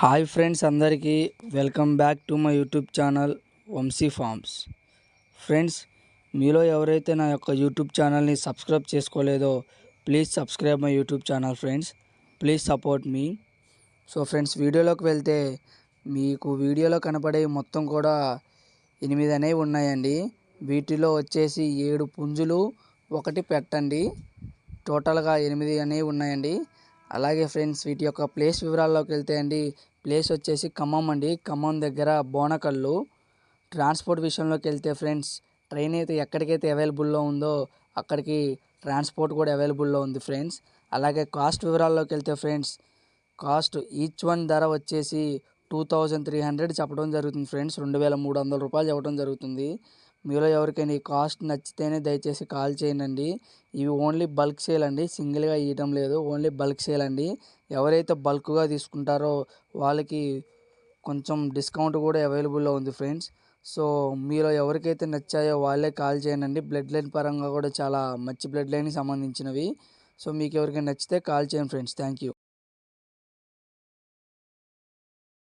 Hi friends అందరికీ welcome back to my YouTube channel Vamshi farms. Friends మీలో ఎవరైతే నా యొక్క యూట్యూబ్ ఛానల్ని subscribe చేసుకోలేదో please subscribe my YouTube channel friends. Please support me. So friends వీడియోలోకి వెళ్తే మీకు వీడియోలో కనపడే మొత్తం కూడా ఎనిమిది అనేవి ఉన్నాయండి. వీటిలో వచ్చేసి ఏడు పుంజులు ఒకటి పెట్టండి. టోటల్గా ఎనిమిది అనేవి ఉన్నాయండి. అలాగే ఫ్రెండ్స్ వీటి యొక్క ప్లేస్ వివరాల్లోకి వెళ్తే అండి ప్లేస్ వచ్చేసి ఖమ్మం అండి. ఖమ్మం దగ్గర బోనకల్లు. ట్రాన్స్పోర్ట్ విషయంలోకి వెళ్తే ఫ్రెండ్స్ ట్రైన్ అయితే ఎక్కడికైతే అవైలబుల్లో ఉందో అక్కడికి ట్రాన్స్పోర్ట్ కూడా అవైలబుల్లో ఉంది ఫ్రెండ్స్. అలాగే కాస్ట్ వివరాల్లోకి వెళ్తే ఫ్రెండ్స్ కాస్ట్ ఈచ్ వన్ ధర వచ్చేసి టూ థౌజండ్ త్రీ హండ్రెడ్ చెప్పడం జరుగుతుంది ఫ్రెండ్స్. రెండు వేల మూడు వందల రూపాయలు చెప్పడం జరుగుతుంది. మీలో ఎవరికైనా ఈ కాస్ట్ నచ్చితేనే దయచేసి కాల్ చేయండి. ఇవి ఓన్లీ బల్క్ సేల్ అండి. సింగిల్గా ఇవ్వడం లేదు. ఓన్లీ బల్క్ సేల్ అండి. ఎవరైతే బల్క్గా తీసుకుంటారో వాళ్ళకి కొంచెం డిస్కౌంట్ కూడా అవైలబుల్లో ఉంది ఫ్రెండ్స్. సో మీలో ఎవరికైతే నచ్చాయో వాళ్ళే కాల్ చేయండి. బ్లడ్ లైన్ పరంగా కూడా చాలా మంచి బ్లడ్ లైన్కి సంబంధించినవి. సో మీకు ఎవరికైనా నచ్చితే కాల్ చేయండి ఫ్రెండ్స్. Thank you